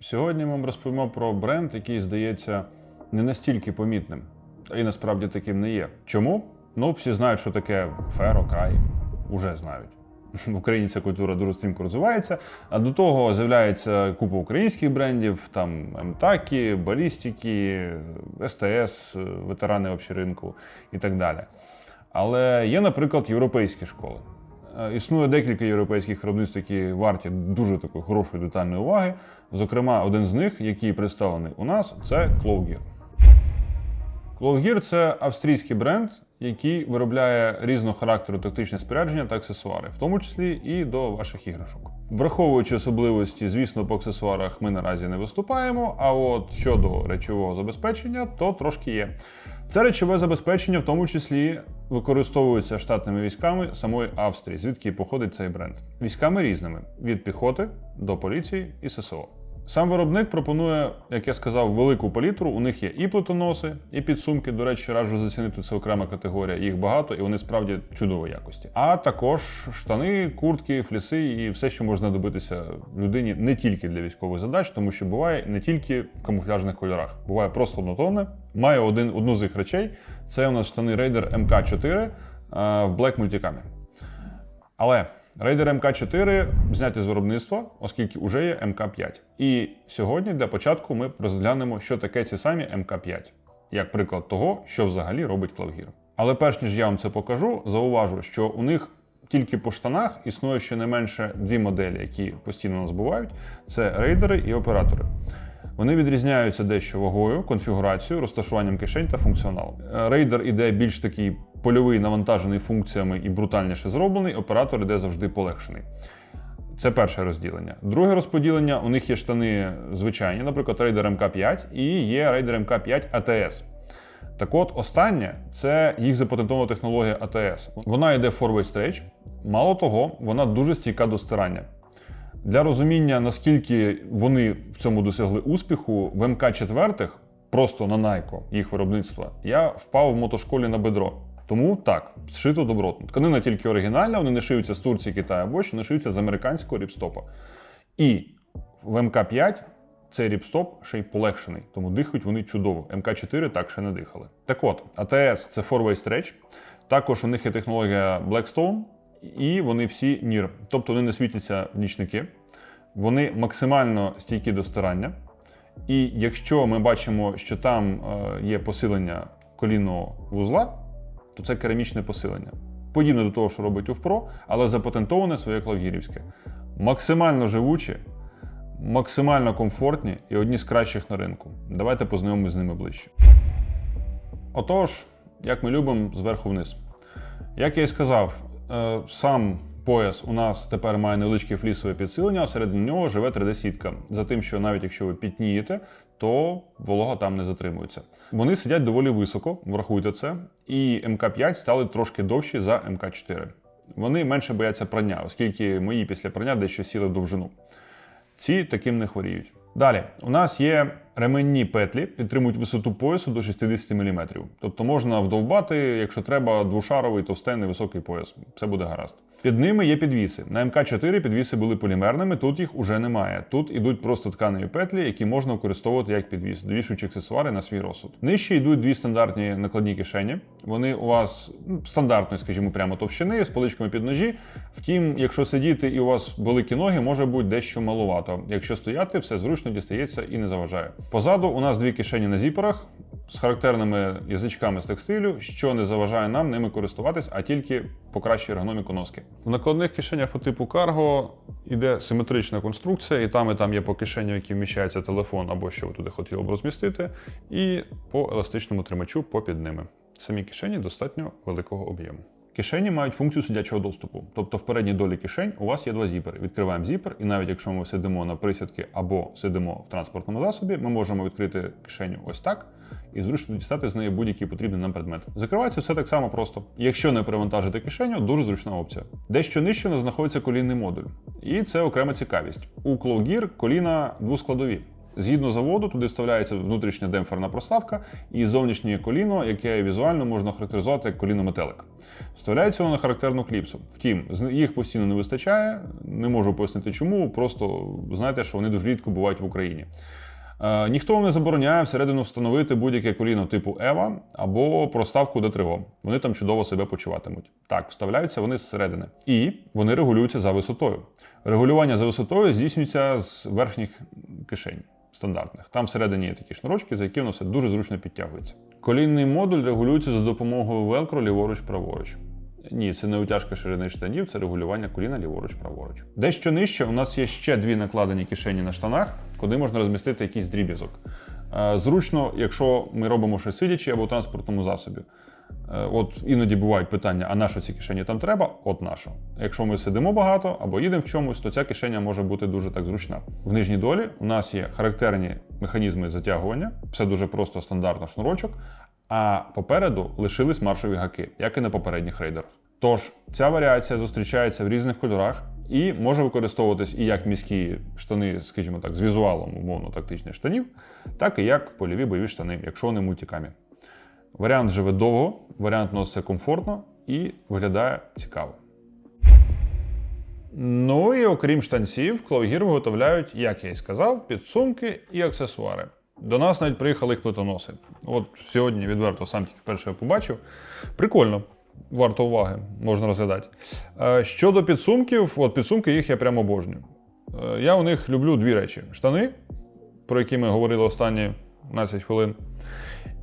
Сьогодні ми розповімо про бренд, який здається не настільки помітним, і насправді таким не є. Чому? Ну, всі знають, що таке феро, край, уже знають. В Україні ця культура дуже стрімко розвивається, а до того з'являється купа українських брендів, там МТАКі, Балістики, СТС, ветерани общеринку і так далі. Але є, наприклад, європейські школи. Е, Існує декілька європейських виробництв, які варті дуже такої хорошої детальної уваги. Зокрема, один з них, який представлений у нас, це Клоугір. Клоугір це австрійський бренд, який виробляє різного характеру тактичне спорядження та аксесуари, в тому числі і до ваших іграшок. Враховуючи особливості, звісно, по аксесуарах ми наразі не виступаємо. А от щодо речового забезпечення, то трошки є. Це речове забезпечення, в тому числі, використовується штатними військами самої Австрії, звідки і походить цей бренд. Військами різними: від піхоти до поліції і ССО. Сам виробник пропонує, як я сказав, велику палітру. У них є і плитоноси, і підсумки. До речі, раджу зацінити це окрема категорія. Їх багато, і вони справді чудової якості. А також штани, куртки, фліси і все, що може знадобитися людині не тільки для військових задач, тому що буває не тільки в камуфляжних кольорах, буває просто однотонне. Має один одну з їх речей. Це у нас штани Raider MK4 е, в Black Multicam. Але Raider MK4 зняті з виробництва, оскільки вже є МК5. І сьогодні для початку ми розглянемо, що таке ці самі МК5, як приклад того, що взагалі робить Клавгір. Але перш ніж я вам це покажу, зауважу, що у них тільки по штанах існує щонайменше дві моделі, які постійно нас бувають: це рейдери і оператори. Вони відрізняються дещо вагою, конфігурацією, розташуванням кишень та функціоналом. Е, Рейдер іде більш такий польовий, навантажений функціями і брутальніше зроблений, оператор іде завжди полегшений. Це перше розділення. Друге розподілення: у них є штани звичайні, наприклад, Raider MK5 і є Raider MK5 ATS. Так от, останнє це їх запатентована технологія ATS. Вона йде four-way stretch. Мало того, вона дуже стійка до стирання. Для розуміння, наскільки вони в цьому досягли успіху, в МК-4, просто на Найко, їх виробництва, я впав в мотошколі на бедро. Тому так, зшито добротно. Тканина тільки оригінальна, вони не шиються з Турції, Китаю або що, не шиються з американського ріпстопа. І в МК-5 цей ріпстоп ще й полегшений, тому дихають вони чудово. МК-4 так ще не дихали. Так от, АТС це four-way stretch. Також у них є технологія Blackstone, і вони всі NIR. Тобто вони не світяться нічники, вони максимально стійкі до стирання. І якщо ми бачимо, що там е, є посилення колінного вузла, то це керамічне посилення. Подібне до того, що робить Уфпро, але запатентоване своє клавгірівське. Максимально живучі, максимально комфортні і одні з кращих на ринку. Давайте познайомимося з ними ближче. Отож, як ми любимо, зверху вниз. Як я і сказав, е, сам пояс у нас тепер має невеличке флісове підсилення, а всередині нього живе 3D-сітка. За тим, що навіть якщо ви пітнієте, то волога там не затримується. Вони сидять доволі високо, врахуйте це, і МК5 стали трошки довші за МК4. Вони менше бояться прання, оскільки мої після прання дещо сіли в довжину. Ці таким не хворіють. Далі, у нас є ременні петлі, підтримують висоту поясу до 60 мм. Тобто можна вдовбати, якщо треба, двошаровий товстенний високий пояс. Все буде гаразд. Під ними є підвіси. На МК4 підвіси були полімерними, тут їх уже немає. Тут ідуть просто тканеві петлі, які можна використовувати як підвіс, довішуючи аксесуари на свій розсуд. Нижче йдуть дві стандартні накладні кишені. Вони у вас ну, стандартної, скажімо, прямо товщини з поличками під ножі. Втім, якщо сидіти і у вас великі ноги, може бути дещо малувато. Якщо стояти, все зручно дістається і не заважає. Позаду у нас дві кишені на зіперах з характерними язичками з текстилю, що не заважає нам ними користуватись, а тільки покращує ергономіку носки. В накладних кишенях по типу карго іде симетрична конструкція, і там і там є по кишені, які вміщається телефон або що ви туди хотіли б розмістити, і по еластичному тримачу попід ними. Самі кишені достатньо великого об'єму. Кишені мають функцію сидячого доступу. Тобто в передній долі кишень у вас є два зіпери. Відкриваємо зіпер, і навіть якщо ми сидимо на присядки або сидимо в транспортному засобі, ми можемо відкрити кишеню ось так і зручно дістати з неї будь-який потрібний нам предмет. Закривається все так само просто. Якщо не перевантажити кишеню, дуже зручна опція. Дещо нижче у нас знаходиться колінний модуль, і це окрема цікавість. У Клоугір коліна двоскладові. Згідно заводу, туди вставляється внутрішня демпферна проставка і зовнішнє коліно, яке візуально можна характеризувати як коліно метелик. Вставляється воно на характерну кліпсу. Втім, їх постійно не вистачає. Не можу пояснити чому. Просто знаєте, що вони дуже рідко бувають в Україні. Е, ніхто не забороняє всередину встановити будь-яке коліно типу Ева або проставку Д3О. Вони там чудово себе почуватимуть. Так, вставляються вони зсередини. І вони регулюються за висотою. Регулювання за висотою здійснюється з верхніх кишень стандартних. Там всередині є такі шнурочки, за які воно все дуже зручно підтягується. Колінний модуль регулюється за допомогою велкро ліворуч-праворуч. Ні, це не утяжка ширини штанів, це регулювання коліна ліворуч-праворуч. Дещо нижче у нас є ще дві накладені кишені на штанах, куди можна розмістити якийсь дріб'язок. Е, Зручно, якщо ми робимо щось сидячи або в транспортному засобі. Е, От іноді бувають питання: а на що ці кишені там треба? От на що. Якщо ми сидимо багато або їдемо в чомусь, то ця кишеня може бути дуже так зручна. В нижній долі у нас є характерні механізми затягування, все дуже просто стандартно шнурочок. А попереду лишились маршові гаки, як і на попередніх рейдерах. Тож ця варіація зустрічається в різних кольорах і може використовуватись і як міські штани, скажімо так, з візуалом умовно тактичних штанів, так і як польові бойові штани, якщо вони мультикамі. Варіант живе довго, варіант носиться комфортно і виглядає цікаво. Ну і окрім штанців, Клавгір виготовляють, як я і сказав, підсумки і аксесуари. До нас навіть приїхали їх плитоноси. От сьогодні відверто сам тільки перше побачив. Прикольно, варто уваги, можна розглядати. Е, Щодо підсумків, от підсумки їх я прямо обожнюю. Е, Я у них люблю дві речі: штани, про які ми говорили останні 15 хвилин,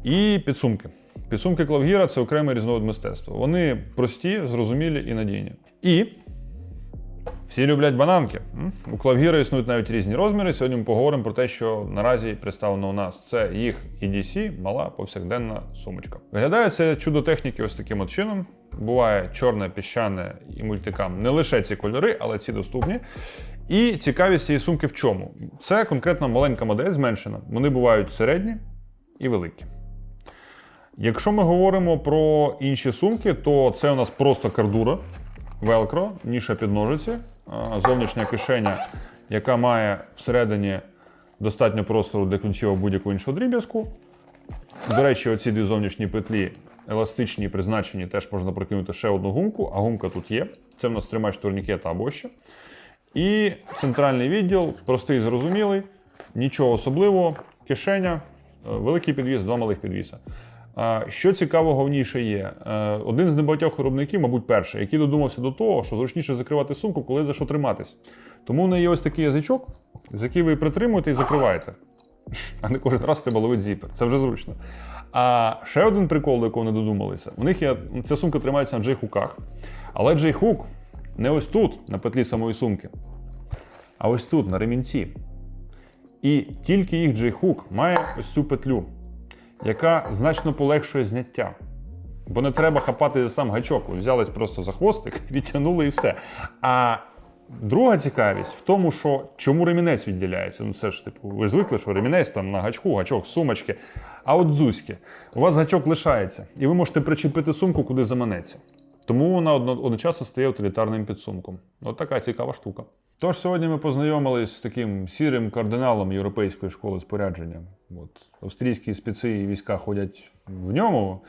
і підсумки. Підсумки Клавгіра це окремий різновид мистецтва. Вони прості, зрозумілі і надійні. І всі люблять бананки. У Клавгіра існують навіть різні розміри. Сьогодні ми поговоримо про те, що наразі представлено у нас. Це їх EDC, мала повсякденна сумочка. Виглядає це чудо техніки ось таким от чином. Буває чорне, піщане і мультикам не лише ці кольори, але ці доступні. І цікавість цієї сумки в чому? Це конкретно маленька модель зменшена. Вони бувають середні і великі. Якщо ми говоримо про інші сумки, то це у нас просто кардура, велкро, ніша під ножиці, зовнішня кишеня, яка має всередині достатньо простору для ключів будь-якого іншого дріб'язку. До речі, оці дві зовнішні петлі еластичні призначені, теж можна прокинути ще одну гумку, а гумка тут є. Це в нас тримач турнікета або що. І центральний відділ, простий, зрозумілий, нічого особливого, кишеня, е, великий підвіс, два малих підвіса. Що цікавого в є? Е, Один з небагатьох виробників, мабуть, перший, який додумався до того, що зручніше закривати сумку, коли за що триматись. Тому в неї є ось такий язичок, з який ви притримуєте і закриваєте. А не кожен раз треба ловити зіпер. Це вже зручно. А ще один прикол, до якого не додумалися. У них є ця сумка тримається на джей-хуках. Але джей-хук не ось тут, на петлі самої сумки, а ось тут, на ремінці. І тільки їх джей-хук має ось цю петлю, яка значно полегшує зняття. Бо не треба хапати за сам гачок. Ви взялись просто за хвостик, відтягнули і все. А друга цікавість в тому, що чому ремінець відділяється. Ну це ж типу, ви звикли, що ремінець там на гачку, гачок, сумочки. А от дзузьки, у вас гачок лишається, і ви можете причепити сумку, куди заманеться. Тому вона одночасно стає утилітарним підсумком. От така цікава штука. Тож сьогодні ми познайомились з таким сірим кардиналом європейської школи спорядження. От, австрійські спеці і війська ходять в ньому.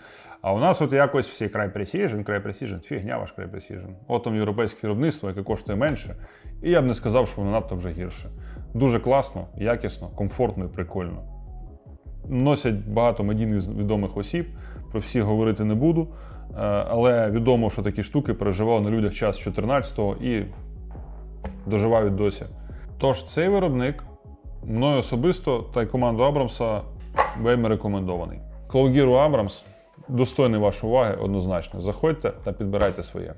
А у нас от якось всі край Precision, край Precision, фігня ваш край Precision. От там європейське виробництво, яке коштує менше. І я б не сказав, що воно надто вже гірше. Дуже класно, якісно, комфортно і прикольно. Носять багато медійних відомих осіб, про всіх говорити не буду. Е, Але відомо, що такі штуки переживали на людях час 14-го і доживають досі. Тож цей виробник мною особисто та й команду Абрамса вельми рекомендований. Клоугіру Абрамс достойний вашої уваги однозначно. Заходьте та підбирайте своє.